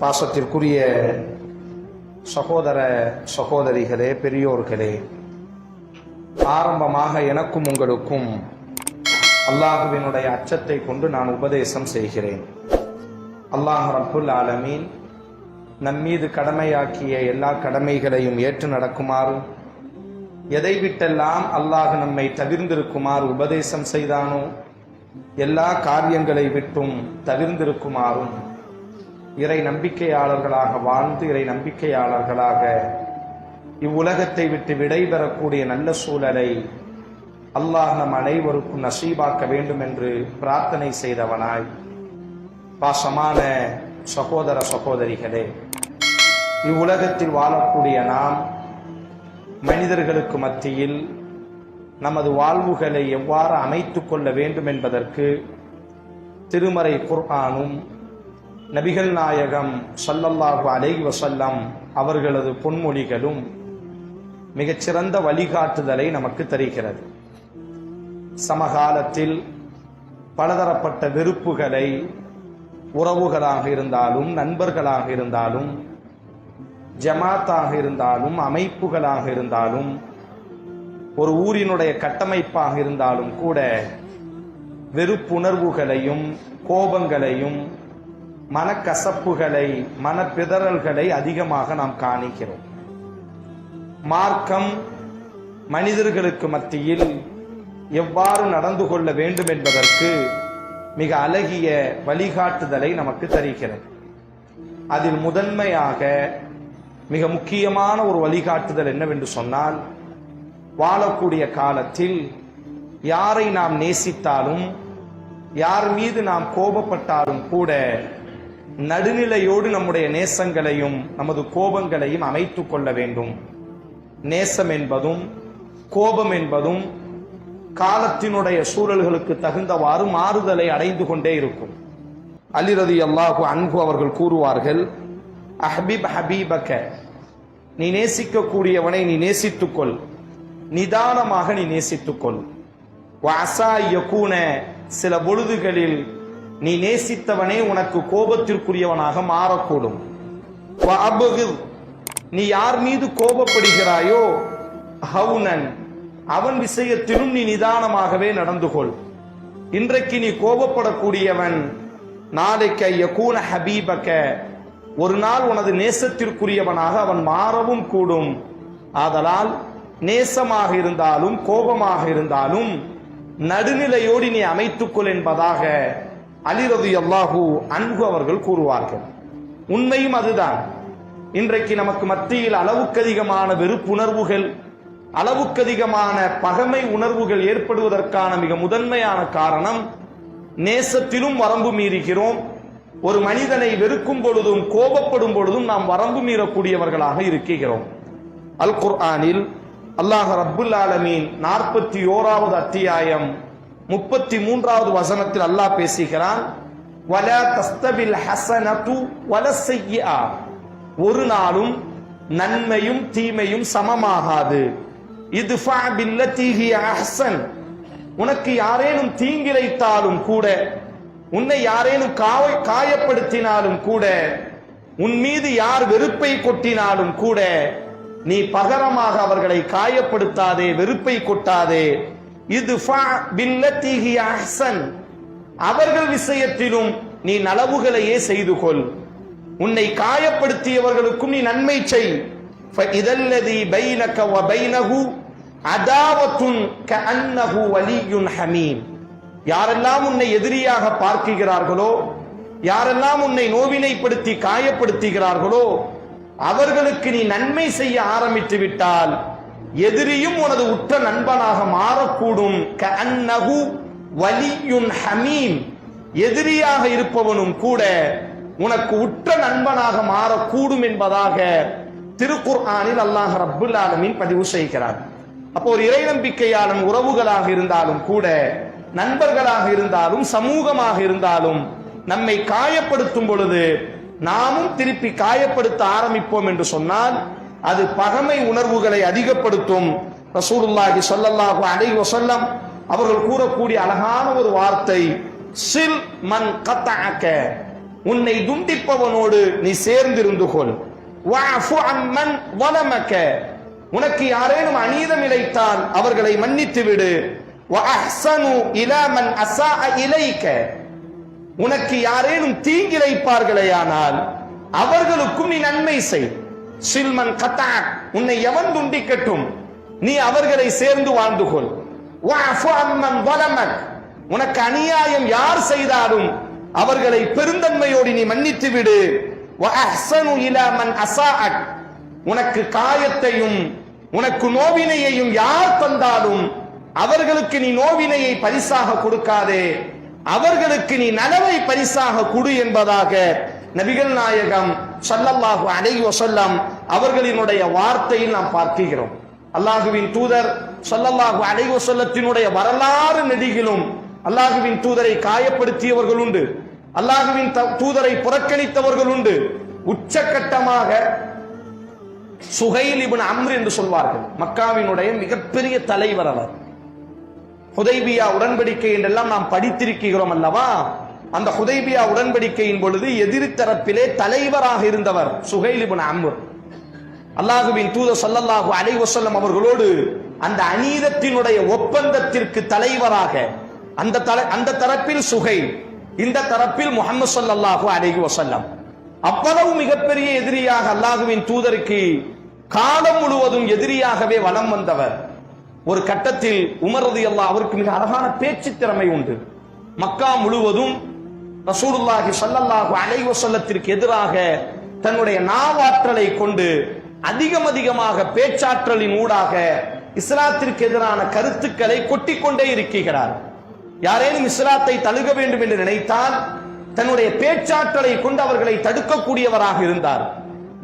பாசத்திற்குரிய சகோதர சகோதரிகளே பெரியோர்களே ஆரம்பமாக எனக்கும் உங்களுக்கும் அல்லாஹுவினுடைய அச்சத்தை கொண்டு நான் உபதேசம் செய்கிறேன். அல்லாஹ் ரப்புல் ஆலமீன் நம் மீது கடமையாக்கிய எல்லா கடமைகளையும் ஏற்று நடக்குமாறும் எதை விட்டெல்லாம் அல்லாஹ் நம்மை தவிர்ந்திருக்குமாறு உபதேசம் செய்தானோ எல்லா காரியங்களை விட்டும் தவிர்ந்திருக்குமாறும் இறை நம்பிக்கையாளர்களாக வாழ்ந்து இறை நம்பிக்கையாளர்களாக இவ்வுலகத்தை விட்டு விடைபெறக்கூடிய நல்ல சூழலை அல்லாஹ் நம் அனைவருக்கும் நசீபாக்க வேண்டும் என்று பிரார்த்தனை செய்தவனாய். பாசமான சகோதர சகோதரிகளே இவ்வுலகத்தில் வாழக்கூடிய நாம் மனிதர்களுக்கு மத்தியில் நமது வாழ்வுகளை எவ்வாறு அமைத்துக் கொள்ள வேண்டும் என்பதற்கு திருமறை குர்ஆனும் நபிகள் நாயகம் சல்லல்லாஹு அலை வசல்லம் அவர்களது பொன்மொழிகளும் மிகச்சிறந்த வழிகாட்டுதலை நமக்கு தருகிறது. சமகாலத்தில் பலதரப்பட்ட வெறுப்புகளை உறவுகளாக இருந்தாலும் நண்பர்களாக இருந்தாலும் ஜமாத்தாக இருந்தாலும் அமைப்புகளாக இருந்தாலும் ஒரு ஊரினுடைய கட்டமைப்பாக இருந்தாலும் கூட வெறுப்புணர்வுகளையும் கோபங்களையும் மனக்கசப்புகளை மனப்பிதறல்களை அதிகமாக நாம் காணிக்கிறோம். மார்க்கம் மனிதர்களுக்கு மத்தியில் எவ்வாறு நடந்து கொள்ள வேண்டும் என்பதற்கு மிக அழகிய வழிகாட்டுதலை நமக்கு தருகிறது. அதில் முதன்மையாக மிக முக்கியமான ஒரு வழிகாட்டுதல் என்னவென்று சொன்னால் வாழக்கூடிய காலத்தில் யாரை நாம் நேசித்தாலும் யார் மீது நாம் கோபப்பட்டாலும் கூட நடுநிலையோடு நம்முடைய நேசங்களையும் நமது கோபங்களையும் அமைத்துக் கொள்ள வேண்டும். நேசம் என்பதும் கோபம் என்பதும் காலத்தினுடைய சூழல்களுக்கு தகுந்தவாறு மாறுதலை அடைந்து கொண்டே இருக்கும். அலிரதி அல்லாஹு அன்பு அவர்கள் கூறுவார்கள் அஹபிப் ஹபீபக நீ நேசிக்கக்கூடியவனை நீ நேசித்துக்கொள். நிதானமாக நீ நேசித்துக்கொள். வாசா யகூன சில பொழுதுகளில் நீ நேசித்தவனே உனக்கு கோபத்திற்குரியவனாக மாறக்கூடும். நீ யார் மீது கோபப்படுகிறாயோ ஹவுனன். அவன் விஷயத்திலும் நீ நிதானமாகவே நடந்து கொள் இன்றைக்கு நீ கோபப்படக்கூடியவன். நாளைக்கு யகூன ஹபீபக்க ஒரு நாள் உனது நேசத்திற்குரியவனாக அவன் மாறவும் கூடும். ஆதலால் நேசமாக இருந்தாலும் கோபமாக இருந்தாலும் நடுநிலையோடு நீ அமைத்துக்கொள் என்பதாக அலிரது அல்லாஹூ அன்பு அவர்கள் கூறுவார்கள். உண்மையும் அதுதான். இன்றைக்கு நமக்கு மத்தியில் அளவுக்கு அதிகமான வெறுப்புணர்வுகள் அளவுக்கு அதிகமான பகமை உணர்வுகள் ஏற்படுவதற்கான மிக முதன்மையான காரணம் நேசத்திலும் வரம்பு மீறுகிறோம். ஒரு மனிதனை வெறுக்கும் பொழுதும் கோபப்படும் பொழுதும் நாம் வரம்பு மீறக்கூடியவர்களாக இருக்கிறோம். அல் குர்ஆனில் அல்லாஹ் ரபுல் ஆலமீன் நாற்பத்தி ஓராவது அத்தியாயம் முப்பத்தி மூன்றாவது வசனத்தில் அல்லாஹ் பேசுகிறான் வல வல செய்யா ஒரு நாளும் நன்மையும் தீமையும் சமமாகாது. இது உனக்கு யாரேனும் தீங்கிழைத்தாலும் கூட உன்னை யாரேனும் காவை காயப்படுத்தினாலும் கூட உன் மீது யார் வெறுப்பை கொட்டினாலும் கூட நீ பகரமாக அவர்களை காயப்படுத்தாதே வெறுப்பை கொட்டாதே அவர்கள் விஷயத்திலும் நீ நலவுகளையே செய்து கொள் உன்னை காயப்படுத்தியவர்களுக்கும் நீ நன்மை செய். இதல்லதி பைனக வ பைனஹு அதாவத்துன் கஅன்னஹு வலியுன் ஹமீம். யாரெல்லாம் உன்னை எதிரியாக பார்க்கிறார்களோ யாரெல்லாம் உன்னை நோவினைப்படுத்தி காயப்படுத்துகிறார்களோ அவர்களுக்கு நீ நன்மை செய்ய ஆரம்பித்து விட்டால் எதிரியும் உனது உற்ற நண்பனாக மாறக்கூடும். கஅன்னஹு வலியுன் ஹமீம். எதிரியாக இருப்பவனும் கூட உனக்கு உற்ற நண்பனாக மாறக்கூடும் என்பதாக திருக்குர் ஆனில் அல்லாஹ் ரபுல் ஆலமின் பதிவு செய்கிறார். அப்போ ஒரு இறை நம்பிக்கையாளன் உறவுகளாக இருந்தாலும் கூட நண்பர்களாக இருந்தாலும் சமூகமாக இருந்தாலும் நம்மை காயப்படுத்தும் பொழுது நாமும் திருப்பி காயப்படுத்த ஆரம்பிப்போம் என்று சொன்னால் அது பகமை உணர்வுகளை அதிகப்படுத்தும். ரசூலுல்லாஹி ஸல்லல்லாஹு அலைஹி வஸல்லம் அவர்கள் கூறக்கூடிய அழகான ஒரு வார்த்தை சில் மன் கத்தாக்க உன்னை துண்டிப்பவனோடு நீ சேர்ந்திருந்து கொள். வஅஃபு அம்மன் வலமக. உனக்கு யாரேனும் அநீதம் இழைத்தால் அவர்களை மன்னித்து விடு. வஅஹ்சனு இலா மன் அஸாஅ இலைக்க உனக்கு யாரேனும் தீங்கிழைப்பார்களேயானால் அவர்களுக்கும் நீ நன்மை செய். சில்மன் கத்தாக் உன்னை எவன் துண்டிக்கட்டும்? நீ அவர்களை சேர்ந்து வாழ்ந்து கொள். வலமக் உனக்கு அநியாயம் யார் செய்தாலும் அவர்களை பெருந்தன்மையோடு நீ மன்னித்து விடு மன் உனக்கு காயத்தையும் உனக்கு நோவினையையும் யார் தந்தாலும் அவர்களுக்கு நீ நோவினையை பரிசாக கொடுக்காதே. அவர்களுக்கு நீ நலவை பரிசாக கொடு என்பதாக நபிகள் நாயகம் சல்லல்லாஹு அலை வஸல்லம் அவர்களினுடைய வார்த்தையில் நாம் பார்க்கிறோம் அல்லாஹுவின் தூதர் சல்லல்லாஹு அலை வசல்லத்தினுடைய வரலாறு நெடிகளும் அல்லாஹுவின் தூதரை காயப்படுத்தியவர்கள் உண்டு. அல்லாஹுவின் த- தூதரை புறக்கணித்தவர்கள் உண்டு. உச்சக்கட்டமாக சுகைல் அம்ர் என்று சொல்வார்கள். மக்காவினுடைய மிகப்பெரிய தலைவர் அவர். ஹுதைபியா உடன்படிக்கை என்றெல்லாம் நாம் படித்திருக்கிறோம் அல்லவா? அந்த ஹுதைபியா உடன்படிக்கையின் பொழுது எதிர்த்தரப்பிலே தலைவராக இருந்தவர் சுகைலிபுன் அம்பர் அல்லாஹுவின் தூதர் சல்லல்லாஹு அலை வசல்லம் அவர்களோடு அந்த அநீதத்தினுடைய ஒப்பந்தத்திற்கு தலைவராக அந்த தல- அந்த தரப்பில் சுகை இந்த தரப்பில் முகமது ஸல்லல்லாஹு அலைஹி வசல்லம் அவ்வளவு மிகப்பெரிய எதிரியாக அல்லாஹுவின் தூதருக்கு காலம் முழுவதும் எதிரியாகவே வலம் வந்தவர். ஒரு கட்டத்தில் உமர் ரலியல்லாஹு அவருக்கு மிக அழகான பேச்சு திறமை உண்டு. மக்கா முழுவதும் ரசூலுல்லாஹி சல்லல்லாஹு அலைவசல்லத்திற்கு எதிராக தன்னுடைய நாவாற்றலை கொண்டு அதிகம் அதிகமாக பேச்சாற்றலின் ஊடாக இஸ்லாத்திற்கு எதிரான கருத்துக்களை கொட்டிக்கொண்டே இருக்கிறார். யாரேனும் இஸ்லாத்தை தழுக வேண்டும் என்று நினைத்தால் தன்னுடைய பேச்சாற்றலை கொண்டு அவர்களை தடுக்கக்கூடியவராக இருந்தார்.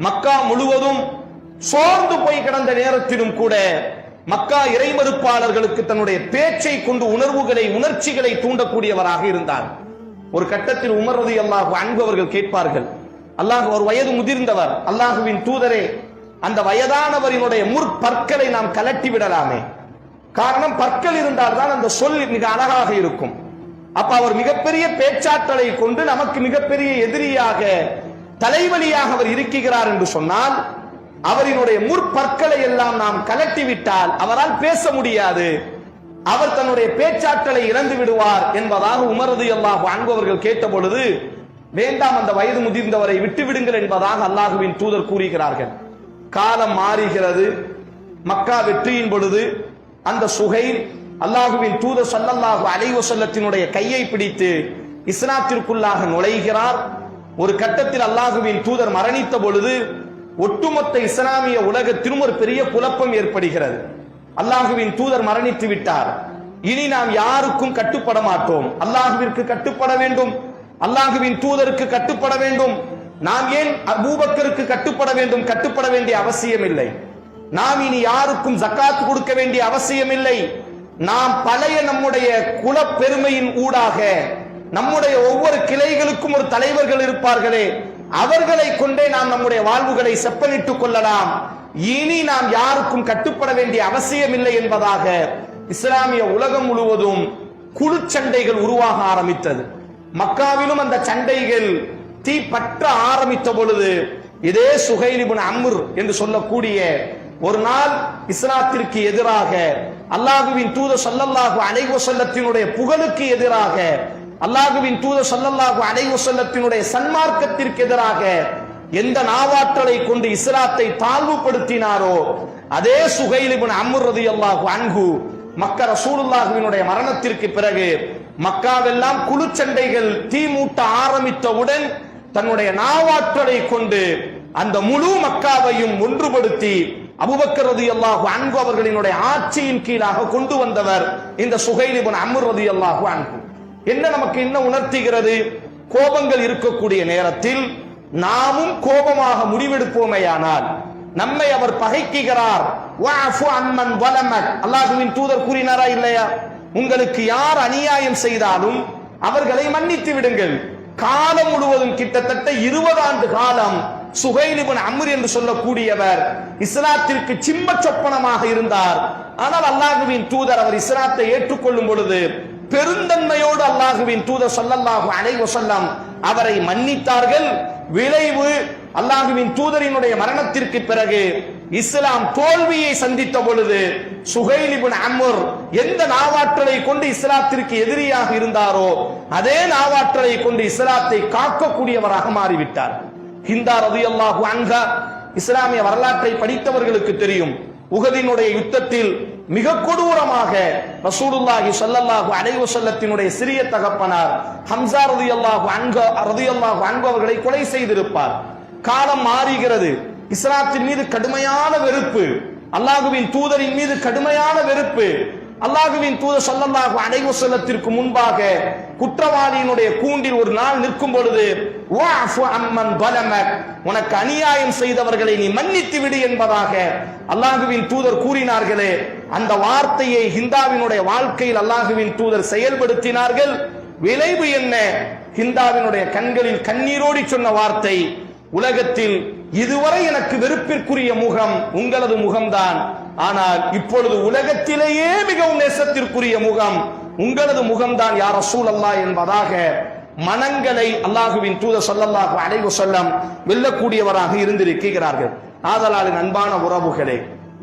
மக்கா முழுவதும் சோர்ந்து போய் கிடந்த நேரத்திலும் கூட மக்கா இறைமறுப்பாளர்களுக்கு தன்னுடைய பேச்சை கொண்டு உணர்வுகளை உணர்ச்சிகளை தூண்டக்கூடியவராக இருந்தார். ஒரு கட்டத்தில் உமர் ரதி அல்லாஹு அன்பு அவர்கள் கேட்பார்கள். அல்லாஹ் ஒரு வயது முதிர்ந்தவர் அல்லாஹுவின் தூதரே அந்த வயதானவரினுடைய முற்பற்களை நாம் கலட்டி விடலாமே. காரணம் பற்கள் இருந்தால்தான் அந்த சொல் மிக அழகாக இருக்கும். அப்ப அவர் மிகப்பெரிய பேச்சாற்றலை கொண்டு நமக்கு மிகப்பெரிய எதிரியாக தலைவலியாக அவர் இருக்கிறார் என்று சொன்னால் அவரினுடைய முற்பற்களை எல்லாம் நாம் கலட்டி விட்டால் அவரால் பேச முடியாது. அவர் தன்னுடைய பேச்சாற்றலை இழந்து விடுவார் என்பதாக உமரது அல்லாஹ் அன்பவர்கள் கேட்ட பொழுது வேண்டாம் அந்த வயது முதிர்ந்தவரை விட்டு விடுங்கள் என்பதாக அல்லாஹுவின் தூதர் கூறுகிறார்கள். காலம் மாறுகிறது. மக்கா வெற்றியின் பொழுது அந்த சுகை அல்லாஹுவின் தூதர் சல்லல்லாஹு அலைவசல்லத்தினுடைய கையை பிடித்து இஸ்லாத்திற்குள்ளாக நுழைகிறார். ஒரு கட்டத்தில் அல்லாஹுவின் தூதர் மரணித்த பொழுது ஒட்டுமொத்த இஸ்லாமிய உலகத்திலும் ஒரு பெரிய குழப்பம் ஏற்படுகிறது. அல்லாஹுவின் தூதர் மரணித்து விட்டார். இனி நாம் யாருக்கும் கட்டுப்பட மாட்டோம். அல்லாஹுவிற்கு கட்டுப்பட வேண்டும். அல்லாஹுவின் தூதருக்கு கட்டுப்பட வேண்டும். நாம் ஏன் அபூபக்கருக்கு கட்டுப்பட வேண்டும்? கட்டுப்பட வேண்டிய அவசியம் இல்லை நாம் இனி யாருக்கும் ஜக்காத் கொடுக்க வேண்டிய அவசியம் இல்லை நாம் பழைய நம்முடைய குலப்பெருமையின் ஊடாக நம்முடைய ஒவ்வொரு கிளைகளுக்கும் ஒரு தலைவர்கள் இருப்பார்களே. அவர்களை கொண்டே நாம் நம்முடைய வாழ்வுகளை செப்பனிட்டுக் கொள்ளலாம். இனி நாம் யாருக்கும் கட்டுப்பட வேண்டிய அவசியம் இல்லை என்பதாக இஸ்லாமிய உலகம் முழுவதும் குழு சண்டைகள் உருவாக ஆரம்பித்தது. மக்காவிலும் அந்த சண்டைகள் தீ பற்ற ஆரம்பித்த பொழுது இதே சுகைலிபுன் அம்ர் என்று சொல்லக்கூடிய ஒரு நாள் இஸ்லாத்திற்கு எதிராக அல்லாஹுவின் தூத ஸல்லல்லாஹு அலைவசல்லத்தினுடைய புகழுக்கு எதிராக அல்லாஹுவின் தூத ஸல்லல்லாஹு அலைவசல்லத்தினுடைய சன்மார்க்கத்திற்கு எதிராக எந்த நாவாற்றலை கொண்டு இஸ்லாத்தை தாழ்வுபடுத்தினாரோ அதே சுகைல் இப்னு அல்லாஹு அன்கு மக்க ரசூலுல்லாஹுவினுடைய மரணத்திற்கு பிறகு மக்காவெல்லாம் குழு சண்டைகள் தீ மூட்ட ஆரம்பித்தவுடன் தன்னுடைய நாவாற்றலை கொண்டு அந்த முழு மக்காவையும் ஒன்றுபடுத்தி அபுபக்கர் ரலியல்லாஹு அன்பு அவர்களினுடைய ஆட்சியின் கீழாக கொண்டு வந்தவர் இந்த சுகைலிபன் இப்னு அம்ர் ரலியல்லாஹு அன்ஹு. என்ன நமக்கு என்ன உணர்த்துகிறது? கோபங்கள் இருக்கக்கூடிய நேரத்தில் நாமும் கோபமாக முடிவெடுப்போமேயானால் நம்மை அவர் பகைக்குகிறார் அல்லாஹுவின் அம்மன் தூதர் கூறினாரா இல்லையா? உங்களுக்கு யார் அநியாயம் செய்தாலும் அவர்களை மன்னித்து விடுங்கள். காலம் முழுவதும் கிட்டத்தட்ட இருபது ஆண்டு காலம் சுகைலிபன் அம்ர் என்று சொல்லக்கூடியவர் இஸ்லாத்திற்கு சிம்ம சொப்பனமாக இருந்தார். ஆனால் அல்லாஹுவின் தூதர் அவர் இஸ்லாத்தை ஏற்றுக்கொள்ளும் பொழுது பெருந்தன்மையோடு அல்லாஹுவின் தூதர் சொல்லல்லாஹு அலை வஸல்லம் அவரை மன்னித்தார்கள். விளைவு அல்லாஹுவின் தூதரினுடைய மரணத்திற்கு பிறகு இஸ்லாம் தோல்வியை சந்தித்த பொழுது சுகைலிபின் அம்முர் எந்த நாவாற்றலை கொண்டு இஸ்லாத்திற்கு எதிரியாக இருந்தாரோ அதே நாவாற்றலை கொண்டு இஸ்லாத்தை காக்கக்கூடியவராக மாறிவிட்டார். ஹிந்தா ரதியல்லாஹு அன்ஹா இஸ்லாமிய வரலாற்றை படித்தவர்களுக்கு தெரியும். உகதினுடைய யுத்தத்தில் மிக கொடூரமாக ரசூலுல்லாஹி சல்லல்லாஹு அலைஹி வஸல்லத்தினுடைய சிறிய தகப்பனார் ஹம்சா ரலியல்லாஹு அன்ஹு ரலியல்லாஹு அன்ஹு அவர்களை கொலை செய்திருப்பார். காலம் மாறுகிறது. இஸ்லாத்தின் மீது கடுமையான வெறுப்பு. அல்லாஹுவின் தூதரின் மீது கடுமையான வெறுப்பு. அல்லாஹுவின் தூதர் சல்லல்லாஹு அலைஹி வஸல்லத்திற்கு முன்பாக குற்றவாளியினுடைய கூண்டில் ஒரு நாள் நிற்கும் பொழுது வஅஃபு அம்மன் பலமக் உனக்கு அநியாயம் செய்தவர்களை நீ மன்னித்து விடு என்பதாக அல்லாஹுவின் தூதர் கூறினார்களே. அந்த வார்த்தையை ஹிந்தாவினுடைய வாழ்க்கையில் அல்லாஹுவின் தூதர் செயல்படுத்தினார்கள். விளைவு என்ன? ஹிந்தாவினுடைய கண்களில் கண்ணீரோடி சொன்ன வார்த்தை உலகத்தில் இதுவரை எனக்கு வெறுப்பிற்குரிய முகம் உங்களது முகம்தான். ஆனால் இப்பொழுது உலகத்திலேயே மிகவும் நேசத்திற்குரிய முகம் உங்களது முகம்தான் யார் ரசூல் அல்லா என்பதாக மனங்களை அல்லாஹுவின் தூத சொல்லல்லாஹு அலைவு சொல்லம் வெல்லக்கூடியவராக இருந்திருக்கிறார்கள். ஆதலாலின் அன்பான உறவுகளே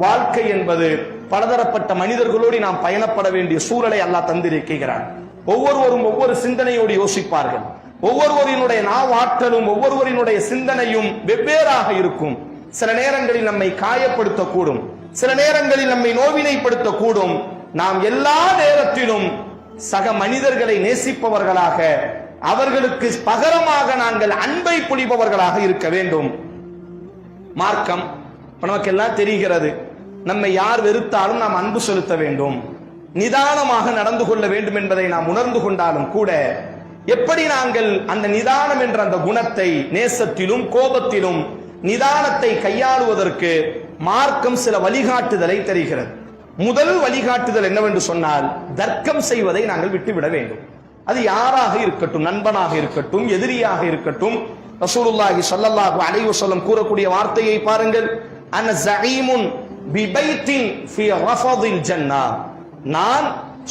வாழ்க்கை என்பது பலதரப்பட்ட மனிதர்களோடு நாம் பயணப்பட வேண்டிய சூழலை அல்லாஹ் தந்திருக்கிறான். ஒவ்வொருவரும் ஒவ்வொரு சிந்தனையோடு யோசிப்பார்கள். ஒவ்வொருவரினுடைய நாவாற்றலும் ஒவ்வொருவரினுடைய சிந்தனையும் வெவ்வேறாக இருக்கும். சில நேரங்களில் நம்மை காயப்படுத்தக்கூடும். சில நேரங்களில் நம்மை நோவினைப்படுத்தக்கூடும். நாம் எல்லா நேரத்திலும் சக மனிதர்களை நேசிப்பவர்களாக அவர்களுக்கு பகரமாக நாங்கள் அன்பை புரிபவர்களாக இருக்க வேண்டும். மார்க்கம் நமக்கு எல்லாம் தெரிகிறது. நம்மை யார் வெறுத்தாலும் நாம் அன்பு செலுத்த வேண்டும். நிதானமாக நடந்து கொள்ள வேண்டும் என்பதை நாம் உணர்ந்து கொண்டாலும் கூட எப்படி நாங்கள் அந்த நிதானம் என்ற அந்த குணத்தை நேசத்திலும் கோபத்திலும் நிதானத்தை கையாளுவதற்கு மார்க்கம் சில வழிகாட்டுதலை தருகிறது. முதல் வழிகாட்டுதல் என்னவென்று சொன்னால் தர்க்கம் செய்வதை நாங்கள் விட்டுவிட வேண்டும். அது யாராக இருக்கட்டும் நண்பனாக இருக்கட்டும் எதிரியாக இருக்கட்டும் ரசூலுல்லாஹி சல்லல்லாஹு அலைஹி வஸல்லம் கூறக்கூடிய வார்த்தையை பாருங்கள். அன ஸஈமுன் பிபைத்தின் ஃபி ரஃபதில் ஜன்னா. நான்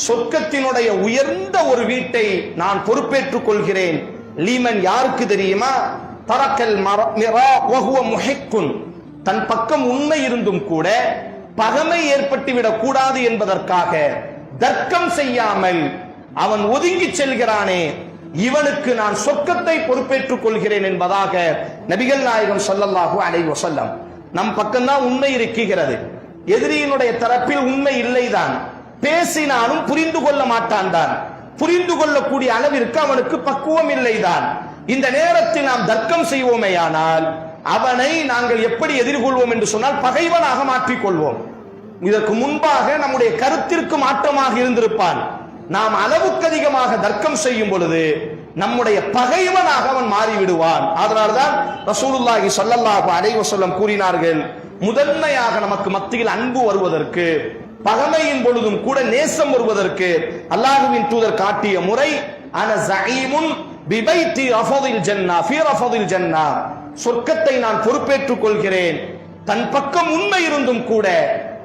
சொர்க்கத்தினுடைய உயர்ந்த ஒரு வீட்டை நான் பொறுப்பேற்றுக் கொள்கிறேன். லீமன் யாருக்கு தெரியுமா? தரக்கல் முஹிக்குன். தன் பக்கம் உண்மை இருந்தும் கூட பகமை ஏற்பட்டுவிடக் கூடாது என்பதற்காக தர்க்கம் செய்யாமல் அவன் ஒதுங்கி செல்கிறானே இவனுக்கு நான் சொர்க்கத்தை பொறுப்பேற்றுக் கொள்கிறேன் என்பதாக நபிகள் நாயகம் ஸல்லல்லாஹு அலை வசல்லம் நம் பக்கம்தான் உண்மை இருக்கிறது. எதிரியினுடைய தரப்பில் உண்மை இல்லைதான். பேசினாலும் புரிந்து கொள்ள மாட்டான் தான். புரிந்து கொள்ளக்கூடிய அளவிற்கு அவனுக்கு பக்குவம் இல்லைதான். இந்த நேரத்தில் நாம் தர்க்கம் செய்வோமேயானால் அவனை நாங்கள் எப்படி எதிர்கொள்வோம் என்று சொன்னால் பகைவனாக மாற்றிக்கொள்வோம். இதற்கு முன்பாக நம்முடைய கருத்திற்கு மாற்றமாக இருந்திருப்பான். நாம் அளவுக்கு அதிகமாக தர்க்கம் செய்யும் பொழுது நம்முடைய பகைவனாக அவன் மாறிவிடுவான். அதனால்தான் ரசூலுல்லாஹி ஸல்லல்லாஹு அலைஹி வஸல்லம் கூறினார்கள் முதன்மையாக நமக்கு மத்தியில் அன்பு வருவதற்கு பகமையின் பொழுதும் கூட நேசம் வருவதற்கு அல்லாஹுவின் தூதர் காட்டிய முறை அன ஜஈமுன் பிபைத்தி ரஃபதில் ஜன்னா ஃபீ ரஃபதில் ஜன்னா. சொர்க்கத்தை நான் பொறுப்பேற்றுக் கொள்கிறேன். தன் பக்கம் உண்மை இருந்தும் கூட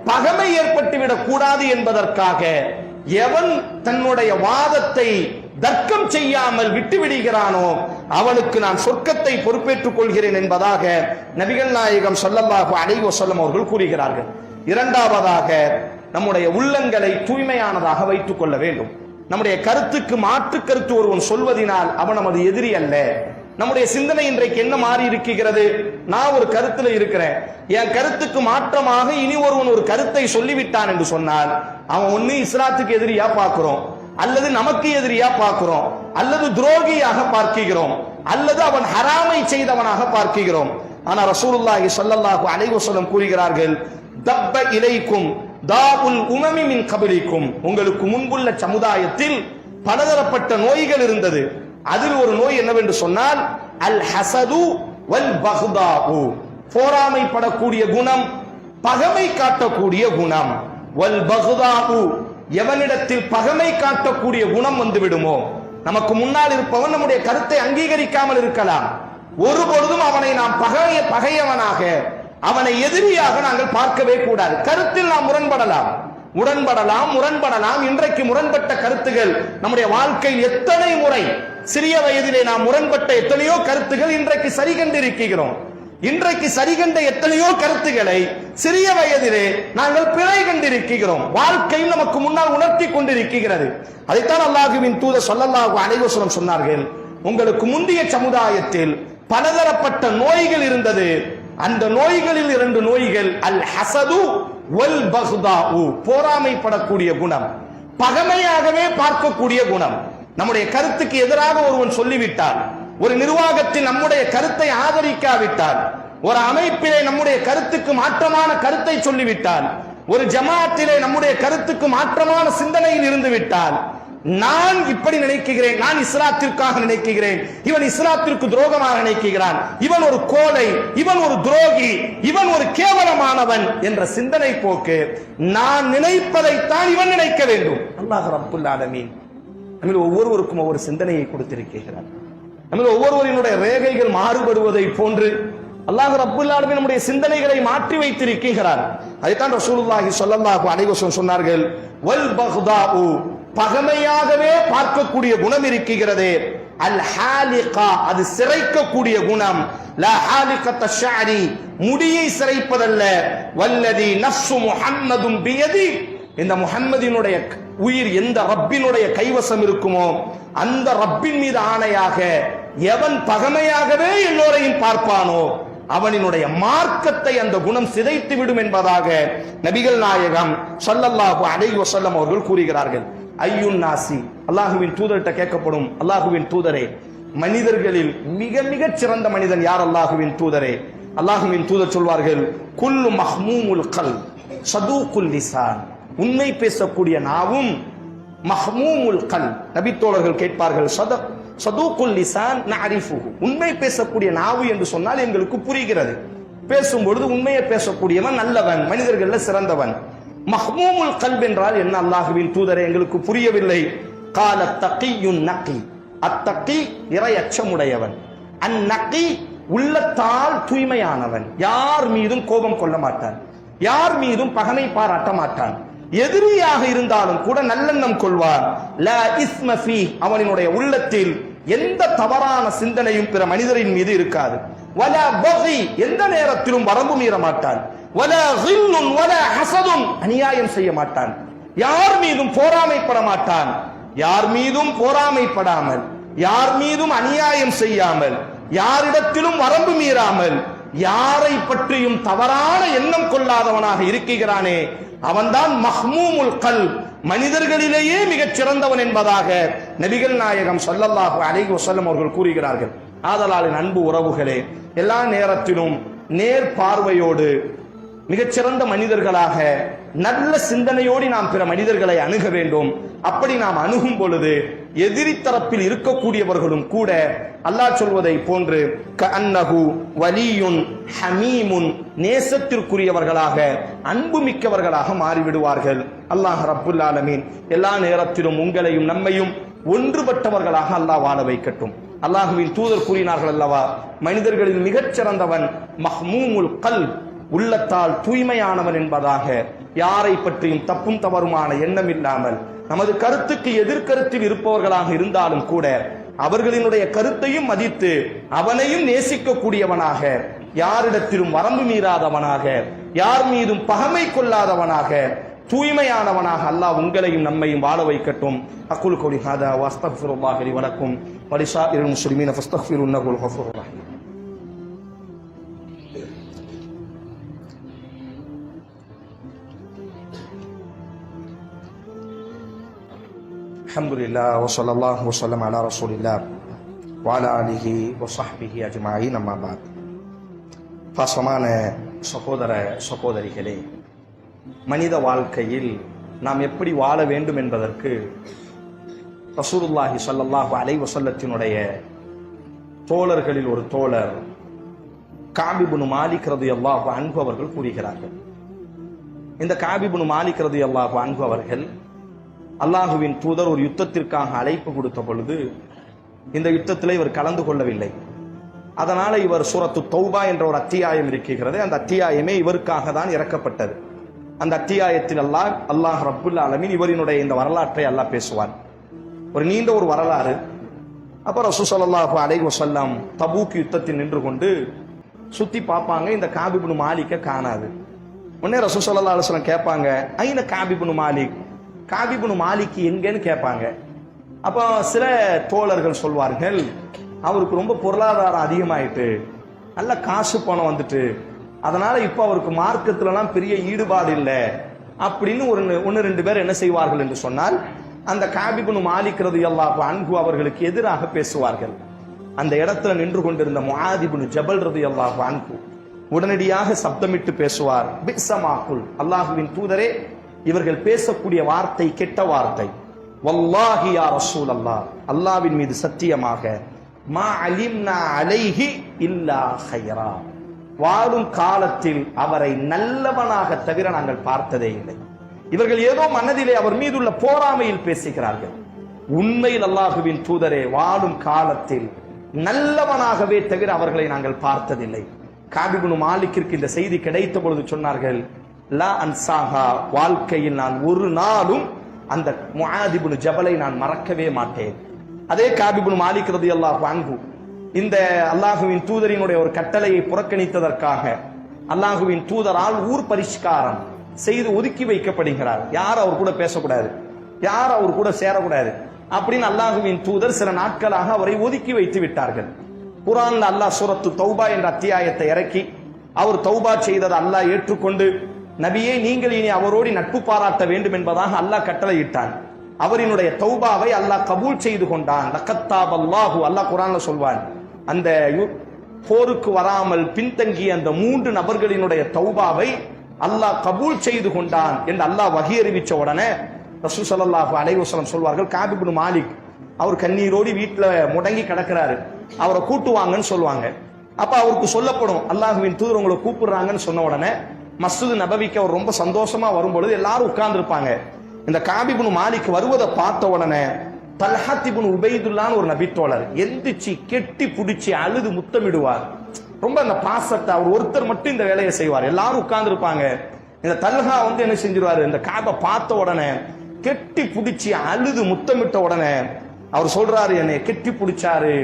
பகமை ஏற்பட்டுவிடக் கூடாது என்பதற்காக எவன் தன்னுடைய வாதத்தை தர்க்கம் செய்யாமல் விட்டுவிடுகிறானோ அவனுக்கு நான் சொர்க்கத்தை பொறுப்பேற்றுக் கொள்கிறேன் என்பதாக நபிகள் நாயகம் சொல்லல்லாஹு அலைவ சொல்லம் அவர்கள் கூறுகிறார்கள். இரண்டாவதாக நம்முடைய உள்ளங்களை தூய்மையானதாக வைத்துக் கொள்ள வேண்டும். நம்முடைய கருத்துக்கு மாற்று கருத்து ஒருவன் சொல்வதினால் அவன் நமது எதிரி அல்ல. நம்முடைய சிந்தனை இன்றைக்கு என்ன மாறி இருக்கிறது? நான் ஒரு கருத்துல இருக்கிறேன். என் கருத்துக்கு மாற்றமாக இனி ஒருவன் ஒரு கருத்தை சொல்லிவிட்டான் என்று சொன்னால் அவன் ஒண்ணு இஸ்லாத்துக்கு எதிரியா பார்க்கிறோம். அல்லது நமக்கு எதிரியா பார்க்கிறோம். அல்லது துரோகியாக பார்க்கிறோம். அல்லது அவன் ஹராமை செய்தவனாக பார்க்கிறோம். ஆனா ரசூலுல்லாஹி சல்லல்லாஹு அலைஹி வஸல்லம் கூறுகிறார்கள் தப்ப இலைக்கும் தாவுல் உமமி மின் கபலிக்கும் உங்களுக்கு முன்புள்ள சமுதாயத்தில் பலதரப்பட்ட நோய்கள் இருந்தது. அதில் ஒரு நோய் என்னவென்று சொன்னால் அல் ஹசது வல் பஹ்தாஉ. போராமைப்படக்கூடிய குணம் பகமை காட்டக்கூடிய குணம். வல் பஹ்தாஉ எவனிடத்தில் பகமை காட்டக்கூடிய குணம் வந்து விடுமோ நமக்கு முன்னால் இருப்பவன் நம்முடைய கருத்தை அங்கீகரிக்காமல் இருக்கலாம். ஒரு பொழுதும் அவனை நாம் பகைய பகையவனாக அவனை எதிரியாக நாங்கள் பார்க்கவே கூடாது. கருத்தில் நாம் முரண்படலாம். உடன்படலாம் முரண்படலாம். இன்றைக்கு முரண்பட்ட கருத்துகள் நம்முடைய வாழ்க்கையில் எத்தனை முறை சிறிய வயதிலே நாம் முரண்பட்ட எத்தனையோ கருத்துகள் இன்றைக்கு சரி கண்டிருக்கிறோம். இன்றைக்கு சரி கண்ட எத்தனையோ கருத்துக்களை சிறிய வயதிலே நாங்கள் பிழை கண்டிருக்கிறோம். வாழ்க்கையும் நமக்கு முன்னால் உணர்த்தி கொண்டிருக்கிறது. அதைத்தான் அல்லாஹுவின் தூத சொல்லல்லாஹு அனைவசனம் சொன்னார்கள். உங்களுக்கு முந்தைய சமுதாயத்தில் பலதரப்பட்ட நோய்கள் இருந்தது. அந்த நோய்களில் இரண்டு நோய்கள் அல் ஹசது வல் பஹ்தாஉ போராமைப்படக்கூடிய குணம் பகமையாகவே பார்க்கக்கூடிய குணம். நம்முடைய கருத்துக்கு எதிராக ஒருவன் சொல்லிவிட்டால் ஒரு நிர்வாகத்தில் நம்முடைய கருத்தை ஆதரிக்காவிட்டால் ஒரு அமைப்பிலே நம்முடைய கருத்துக்கு மாற்றமான கருத்தை சொல்லிவிட்டால் ஒரு ஜமாத்திலே நம்முடைய கருத்துக்கு மாற்றமான சிந்தனையில் இருந்து விட்டால் நான் இப்படி நினைக்கிறேன் நான் இஸ்லாத்திற்காக நினைக்கிறேன் இவன் இஸ்லாத்திற்கு துரோகமாக நினைக்கிறான். இவன் ஒரு கோலை இவன் ஒரு துரோகி இவன் ஒரு கேவலமானவன் என்ற சிந்தனை போக்கு நான் நினைப்பதைத்தான் இவன் நினைக்க வேண்டும். அல்லாஹ் ரப்புல் ஆலமீன் நம்ம ஒவ்வொருவருக்கும் ஒவ்வொரு சிந்தனையை கொடுத்திருக்கிறார். நம்ம ஒவ்வொருவரினுடைய ரேகைகள் மாறுபடுவதை போன்று அல்லாஹ் ரப்புல் ஆலமீன் நம்முடைய சிந்தனைகளை மாற்றி வைத்திருக்கிறார். அதைத்தான் ரசூலுல்லாஹி சொல்லல்லாஹு அலைஹி சொன்னார்கள் வல் பஹ்தாஉ பகமையாகவே பார்க்கக்கூடிய குணம் இருக்கிறது. அல் ஹாலிகா அது சிறைக்கக்கூடிய குணம். லா ஹாலிகத்த ஷாரி முடியை சிறைப்பதல்ல. வல்லதி நஃப்சு முஹம்மதும் பியதி. இந்த முஹம்மதினுடைய உயிர் எந்த ரப்பினுடைய கைவசம் இருக்குமோ அந்த ரப்பின் மீது ஆணையாக எவன் பகமையாகவே எல்லோரையும் பார்ப்பானோ அவனினுடைய மார்க்கத்தை அந்த குணம் சிதைத்து விடும் என்பதாக நபிகள் நாயகம் சல்லல்லாஹு அலைஹி வஸல்லம் அவர்கள் கூறுகிறார்கள். ஐயுன் நாசி. அல்லாஹுவின் தூதர்கிட்ட கேட்கப்படும். அல்லாஹுவின் தூதரே மனிதர்களில் மிக மிக சிறந்த மனிதன் யார் அல்லாஹுவின் தூதரே? அல்லாஹுவின் தூதர் சொல்வார்கள் குல்லு மஹ்மூமுல் கல் சதூகுல் லிசான். உண்மை பேசக்கூடிய நாவும் மஹ்மூமுல் கல் நபித்தோழர்கள் கேட்பார்கள் சத சதூக்குல் லிசான் அரிஃபுகு உண்மை பேசக்கூடிய நாவு என்று சொன்னால் எங்களுக்கு புரிகிறது. பேசும்பொழுது உண்மையை பேசக்கூடியவன் நல்லவன் மனிதர்கள்ல சிறந்தவன். மஹ்மூமுல் கல்ப் என்றால் என்ன? அல்லாஹுவின் தூதரை எங்களுக்கு புரியவில்லை. கால தக்கியுன் நக்கி. அத்தக்கி இறை அச்சமுடையவன். அந்நக்கி உள்ளத்தால் தூய்மையானவன். யார் மீதும் கோபம் கொள்ள மாட்டான். யார் மீதும் பகமை பாராட்ட மாட்டான். எதிரியாக இருந்தாலும் கூட நல்லெண்ணம் கொள்வார் அவனினுடைய உள்ளத்தில் எந்த தவறான சிந்தனையும் பிற மனிதரின் மீது இருக்காது. எந்த நேரத்திலும் வரம்பு மீற மாட்டான். அநியாயம் செய்ய மாட்டான். யார் மீதும் போராமைப்பட மாட்டான். யார் மீதும் போராமைப்படாமல் யார் மீதும் அநியாயம் செய்யாமல் யாரிடத்திலும் வரம்பு மீறாமல் யாரை பற்றியும் தவறான எண்ணம் கொள்ளாதவனாக இருக்கிறானே அவன்தான் மஹ்மூமுல் கல் மனிதர்களிலேயே மிகச் சிறந்தவன் என்பதாக நபிகள் நாயகம் ஸல்லல்லாஹு அலைஹி வஸல்லம் அவர்கள் கூறுகிறார்கள். ஆதலால் என் அன்பு உறவுகளே எல்லா நேரத்திலும் நேர் பார்வையோடு மிகச்சிறந்த மனிதர்களாக நல்ல சிந்தனையோடு நாம் பிற மனிதர்களை அணுக வேண்டும். அப்படி நாம் அணுகும் பொழுது எதிரி தரப்பில் இருக்கக்கூடியவர்களும் கூட அல்லாஹ் சொல்வதை போன்று கஅன்னஹு வலியுன் ஹமீமுன் நேசத்திற்குரியவர்களாக அன்பு மிக்கவர்களாக மாறிவிடுவார்கள். அல்லாஹ் ரப்புல் ஆலமீன் எல்லா நேரத்திலும் உங்களையும் நம்மையும் ஒன்றுபட்டவர்களாக அல்லாஹ் வாழ வைக்கட்டும். அல்லாஹுவின் தூதர் கூறினார்கள் அல்லவா மனிதர்களில் மிகச்சிறந்தவன் மஹ்மூமுல் கல் உள்ளத்தால் தூய்மையானவன் என்பதாக யாரை பற்றியும் தப்பும் தவறுமான எண்ணம் இல்லாமல் நமது கருத்துக்கு எதிர்கருத்தில் இருப்பவர்களாக இருந்தாலும் கூட அவர்களினுடைய கருத்தையும் மதித்து அவனையும் நேசிக்கக்கூடியவனாக யாரிடத்திலும் வரம்பு மீறாதவனாக யார் மீதும் பகமை கொள்ளாதவனாக தூய்மையானவனாக அல்லாஹ் உங்களையும் நம்மையும் வாழ வைக்கட்டும். அக்குல் கோடி ஹாதா வஸ்தஃபிருல்லாஹி லி வலக்கும் வலிசாஇரில் முஸ்லிமீன ஃபஸ்தக்ஃபிரு இன்னஹுல் ரஹீம். அஹமதுல்லா வசல்லா வசலம் அலா ரசூலில்லா வாலா அலிஹி ஒசாஹிஹி அஜ்மாயி நம்மாபாத் பாசமான சகோதர சகோதரிகளே மனித வாழ்க்கையில் நாம் எப்படி வாழ வேண்டும் என்பதற்கு ரசூலுல்லாஹி சல்லாஹு அலை வசல்லத்தினுடைய தோழர்களில் ஒரு தோழர் காபிபுனு மாலிக்கிறது எல்லாஹு அன்பு அவர்கள் கூறுகிறார்கள். இந்த காபிபுனு மாலிக்கிறது எல்லாஹு அன்பு அவர்கள் அல்லாஹுவின் தூதர் ஒரு யுத்தத்திற்காக அழைப்பு கொடுத்த பொழுது இந்த யுத்தத்தில் இவர் கலந்து கொள்ளவில்லை. அதனால இவர் சூரத்து தௌபா என்ற ஒரு அத்தியாயம் இருக்கிறது. அந்த அத்தியாயமே இவருக்காக தான் இறக்கப்பட்டது. அந்த அத்தியாயத்தில் அல்லாஹ் அல்லாஹ் ரப்புல் ஆலமின் இவரினுடைய இந்த வரலாற்றை அல்லாஹ் பேசுவார் ஒரு நீண்ட ஒரு வரலாறு. அப்புறம் ரசூ ஸல்லல்லாஹு அலைஹி தபூக்கு தபூக் யுத்தத்தில் நின்று கொண்டு சுத்தி பார்ப்பாங்க. இந்த காபிபுனு மாலிக்க காணாது. உடனே ரசூ ஸல்லல்லாஹு அலைஹி கேட்பாங்க ஐன காபிபுனு மாலிக்? காபிபுனு மாலிக்கு எங்கன்னு கேட்பாங்க. அப்போ சில தோழர்கள் சொல்வார்கள் அவருக்கு ரொம்ப பொருளாதாரம் அதிகமாயிட்டு நல்ல காசு பணம் வந்துட்டு அதனால இப்போ அவருக்கு மார்க்கத்துலலாம் பெரிய ஈடுபாடு இல்லை அப்படின்னு ஒரு ஒன்னு ரெண்டு பேர் என்ன செய்வார்கள் என்று சொன்னால் அந்த காபிபுனு மாலிக்கிறது அல்லாஹ் அன்பு அவர்களுக்கு எதிராக பேசுவார்கள். அந்த இடத்துல நின்று கொண்டிருந்த முஆதிபுனு ஜபல் ரது அல்லாஹ் அன்பு உடனடியாக சப்தமிட்டு பேசுவார் பிக்சமாக்குள் அல்லாஹுவின் தூதரே இவர்கள் பேசக்கூடிய வார்த்தை கெட்ட வார்த்தை. வல்லாஹி யா ரசூல் அல்லாஹ் அல்லாவின் மீது சத்தியமாக மா அலிம்னா அலைஹி இல்லா ஹைரா வாழும் காலத்தில் அவரை நல்லவனாக தவிர நாங்கள் பார்த்ததே இல்லை. இவர்கள் ஏதோ மனதிலே அவர் மீதுள்ள போராமையில் பேசுகிறார்கள். உண்மையில் அல்லாஹுவின் தூதரே வாழும் காலத்தில் நல்லவனாகவே தவிர அவர்களை நாங்கள் பார்த்ததில்லை. காபிபுனு மாலிக்கிற்கு இந்த செய்தி கிடைத்த பொழுது சொன்னார்கள் லா அன்சாகா வாழ்க்கையில் நான் ஒரு நாளும் அந்த முஆதிபுனு ஜபலை நான் மறக்கவே மாட்டேன். அதே காபிபுனு மாலிக்கிறது ரதி வாங்கும் இந்த அல்லாஹுவின் தூதரினுடைய ஒரு கட்டளையை புறக்கணித்ததற்காக அல்லாஹுவின் தூதரால் ஊர் பரிஷ்காரம் செய்து ஒதுக்கி வைக்கப்படுகிறார். யார் அவர் கூட பேசக்கூடாது? யார் அவர் கூட சேரக்கூடாது? அப்படின்னு அல்லாஹுவின் தூதர் சில நாட்களாக அவரை ஒதுக்கி வைத்து விட்டார்கள். குரான் அல்லாஹ் சூரத்து தௌபா என்ற அத்தியாயத்தை இறக்கி அவர் தௌபா செய்ததை அல்லாஹ் ஏற்றுக்கொண்டு நபியே நீங்கள் இனி அவரோடு நட்பு பாராட்ட வேண்டும் என்பதாக அல்லாஹ் கட்டளையிட்டான். அவரினுடைய தௌபாவை அல்லாஹ் கபூல் செய்து கொண்டான். லக்கத்தாப் அல்லாஹு அல்லாஹ் குரான்ல சொல்வான். அந்த யு- போருக்கு வராமல் பின்தங்கிய அந்த மூன்று நபர்களினுடைய தௌபாவை அல்லாஹ் கபூல் செய்து கொண்டான் என்று அல்லாஹ் வகி அறிவிச்ச உடனே ரசூ ஸல்லல்லாஹு அலைவசலம் சொல்வார்கள் காபிபுன் மாலிக் அவர் கண்ணீரோடி வீட்டில் முடங்கி கிடக்கிறாரு. அவரை கூட்டுவாங்கன்னு சொல்லுவாங்க அப்ப அவருக்கு சொல்லப்படும் அல்லாஹுவின் தூதர் உங்களை கூப்பிடுறாங்கன்னு சொன்ன உடனே மஸ்ஜித் நபவிக்கு அவர் ரொம்ப சந்தோஷமா வரும்பொழுது எல்லாரும் உட்கார்ந்து இருப்பாங்க இந்த காபிபுனு மாலிக் வருவதை பார்த்த உடனே தல்ஹாத்திபுன் உபைதுல்லான்னு ஒரு நபித்தோழர் எந்திரிச்சு கெட்டி புடிச்சு அழுது முத்தமிடுவார். ரொம்ப அந்த பாசத்தை அவர் ஒருத்தர் மட்டும் இந்த வேலையை செய்வார். எல்லாரும் உட்கார்ந்து இருப்பாங்க இந்த தல்ஹா வந்து என்ன செஞ்சிருவாரு? இந்த காபை பார்த்த உடனே கெட்டி புடிச்சு அழுது முத்தமிட்ட உடனே அவர் சொல்றாரு என்னை கெட்டி பிடிச்சாரு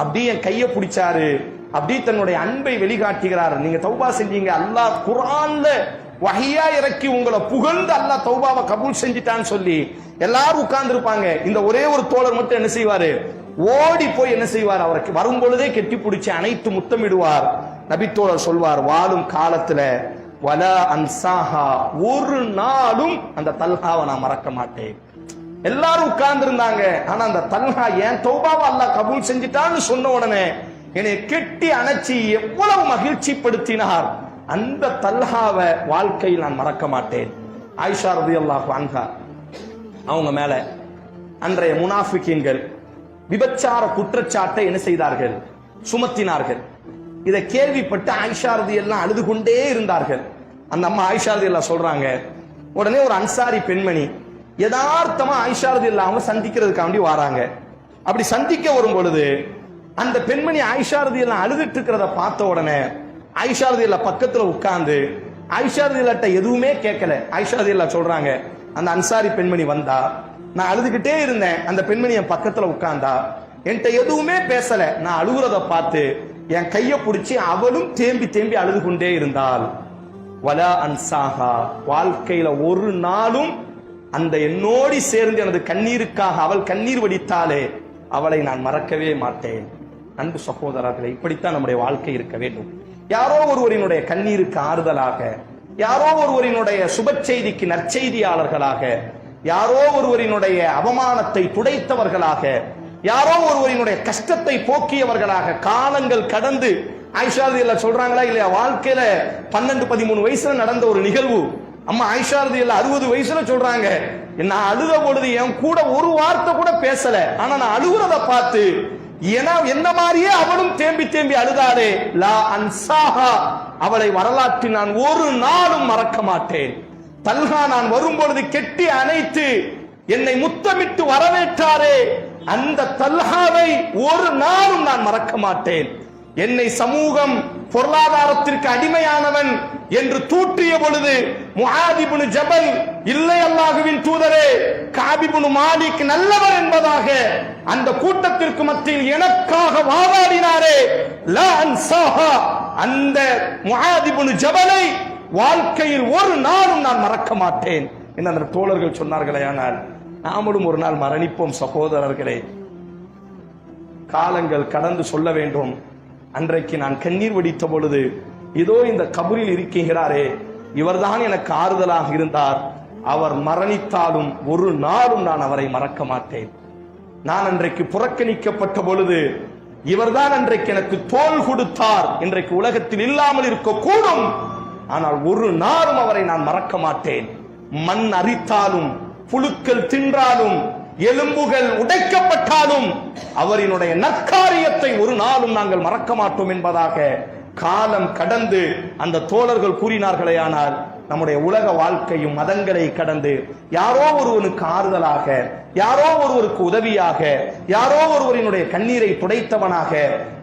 அப்படியே என் கையை பிடிச்சாரு அப்படி தன்னுடைய அன்பை வெளிக்காட்டுகிறார் நீங்க தௌபா செஞ்சீங்க அல்லாஹ் குரான்ல வகையா இறக்கி உங்களை புகழ்ந்து அல்லாஹ் தௌபாவை கபூல் செஞ்சிட்டான்னு சொல்லி எல்லாரும் உட்கார்ந்து இருப்பாங்க இந்த ஒரே ஒரு தோழர் மட்டும் என்ன செய்வாரு? ஓடி போய் என்ன செய்வார்? அவருக்கு வரும் பொழுதே கெட்டி பிடிச்சி அனைத்து முத்தமிடுவார். நபித்தோழர் சொல்வார் வாழும் காலத்துல வல அன்சாஹா ஒரு நாளும் அந்த தல்ஹாவை நான் மறக்க மாட்டேன். எல்லாரும் உட்கார்ந்து இருந்தாங்க ஆனா அந்த தல்ஹா ஏன் தௌபாவை அல்லாஹ் கபூல் செஞ்சிட்டான்னு சொன்ன உடனே என்னை கெட்டி அணைச்சி எவ்வளவு மகிழ்ச்சிப்படுத்தினார். அந்த தல்ஹாவை வாழ்க்கையில் நான் மறக்க மாட்டேன். ஆயிஷா அல்லாஹ் அன்ஹா அவங்க மேல அன்றைய முனாஃபிகீன்கள் விபச்சார குற்றச்சாட்டை என்ன செய்தார்கள்? சுமத்தினார்கள். இதை கேள்விப்பட்டு ஆயிஷாரதி எல்லாம் அழுது கொண்டே இருந்தார்கள். அந்த அம்மா ஆயிஷாரதி எல்லாம் சொல்றாங்க உடனே ஒரு அன்சாரி பெண்மணி யதார்த்தமா ஆயிஷா இல்லாம சந்திக்கிறதுக்காண்டி வராங்க. அப்படி சந்திக்க வரும் பொழுது அந்த பெண்மணி ஆயிஷா எல்லாம் அழுதுட்டு இருக்கிறத பார்த்த உடனே ஆயிஷா இல்ல பக்கத்துல உட்கார்ந்து ஆயிஷா இல்லாட்ட எதுவுமே கேட்கல. ஆயிஷா இல்லா சொல்றாங்க அந்த அன்சாரி பெண்மணி வந்தா நான் அழுதுகிட்டே இருந்தேன் அந்த பெண்மணி என் பக்கத்துல உட்கார்ந்தா என்கிட்ட எதுவுமே பேசல. நான் அழுகுறத பார்த்து என் கைய பிடிச்சி அவளும் தேம்பி தேம்பி அழுது கொண்டே இருந்தாள். வலா அன்சாஹா வாழ்க்கையில ஒரு நாளும் அந்த என்னோடி சேர்ந்து எனது கண்ணீருக்காக அவள் கண்ணீர் வடித்தாலே அவளை நான் மறக்கவே மாட்டேன். அன்பு சகோதரர்களை இப்படித்தான் நம்முடைய வாழ்க்கை இருக்க வேண்டும். யாரோ ஒருவரினுடைய கண்ணீருக்கு ஆறுதலாக யாரோ ஒருவரினுடைய சுப செய்திக்கு நற்செய்தியாளர்களாக யாரோ ஒருவரினுடைய அவமானத்தை துடைத்தவர்களாக யாரோ ஒருவரினுடைய கஷ்டத்தை போக்கியவர்களாக காலங்கள் கடந்து ஆயிஷாரதி எல்லாம் சொல்றாங்களா இல்லையா வாழ்க்கையில பன்னெண்டு பதிமூணு வயசுல நடந்த ஒரு நிகழ்வு. அம்மா ஆயிஷாரதி எல்லாம் அறுபது வயசுல சொல்றாங்க நான் அழுத பொழுது என் கூட ஒரு வார்த்தை கூட பேசல ஆனா நான் அழுகுறத பார்த்து ஏன்னா என்ன மாதிரியே அவளும் தேம்பி தேம்பி அழுதாளே லா அன்சாஹா அவளை வரலாற்றில் நான் ஒரு நாளும் மறக்க மாட்டேன். தல்ஹா நான் வரும்பொழுது கெட்டி அணைத்து என்னை முத்தமிட்டு வரவேற்றாரே அந்த தல்ஹாவை ஒரு நாளும் நான் மறக்க மாட்டேன். என்னை சமூகம் பொருளாதாரத்திற்கு அடிமையானவன் என்று தூற்றிய பொழுது முஹாதிபுனு ஜபல் இல்லை அல்லாஹுவின் தூதரே காபிபுனு மாலிக் நல்லவர் என்பதாக அந்த கூட்டத்திற்கு மத்தியில் எனக்காக வாதாடினாரே. லா அந்த முஹாதிபுனு ஜபலை வாழ்க்கையில் ஒரு நாளும் நான் மறக்க மாட்டேன் என்று அந்த தோழர்கள் சொன்னார்களே ஆனால் நாமளும் ஒரு நாள் மரணிப்போம் சகோதரர்களே. காலங்கள் கடந்து சொல்ல வேண்டும். அன்றைக்கு நான் கண்ணீர் வடித்த பொழுது இதோ இந்த கபரில் இருக்கிறாரே இவர்தான் எனக்கு ஆறுதலாக இருந்தார். அவர் மரணித்தாலும் ஒரு நாளும் நான் அவரை மறக்க மாட்டேன். நான் அன்றைக்கு புறக்கணிக்கப்பட்ட பொழுது இவர்தான் அன்றைக்கு எனக்கு தோல் கொடுத்தார். இன்றைக்கு உலகத்தில் இல்லாமல் இருக்கக்கூடும். ஆனால் ஒரு நாளும் அவரை நான் மறக்க மாட்டேன். மண் அரித்தாலும் புழுக்கள் தின்றாலும் எலும்புகள் உடைக்கப்பட்டாலும் அவரினுடைய நற்காரியத்தை ஒரு நாளும் நாங்கள் மறக்க மாட்டோம் என்பதாக காலம் கடந்து அந்த தோழர்கள் கூறினார்களே ஆனால் நம்முடைய உலக வாழ்க்கையும் மதங்களை கடந்து யாரோ ஒருவனுக்கு ஆறுதலாக யாரோ ஒருவருக்கு உதவியாக யாரோ ஒருவரினுடைய கண்ணீரை துடைத்தவனாக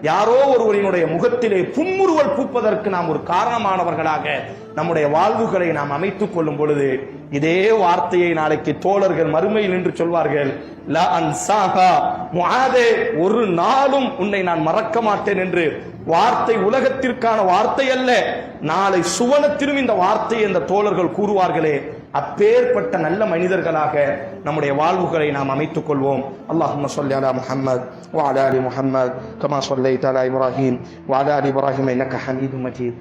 யாரோ ஒருவரினுடைய முகத்திலே புன்முறுவல் பூப்பதற்கு நாம் ஒரு காரணமானவர்களாக நம்முடைய வாழ்வுகளை நாம் அமைத்துக் கொள்ளும் பொழுது இதே வார்த்தையை நாளைக்கு தோழர்கள் மறுமையில் என்று சொல்வார்கள் ஒரு நாளும் உன்னை நான் மறக்க மாட்டேன் என்று. வார்த்தை உலகத்திற்கான வார்த்தை அல்ல நாளை சுவனத்திலும் இந்த வார்த்தையை இந்த தோழர்கள் கூறுவார்களே அப்பேற்பட்ட நல்ல மனிதர்களாக நம்முடைய வாழ்வுகளை நாம் அமைத்துக் கொள்வோம். அல்லாஹும் சொல்லி அலா முஹம்மத் வாலா முஹம்மத் கமா சொல்லை தலா இப்ராஹிம் வாலா அலி இப்ராஹிம் என்னக்க ஹமீது மஜீத்.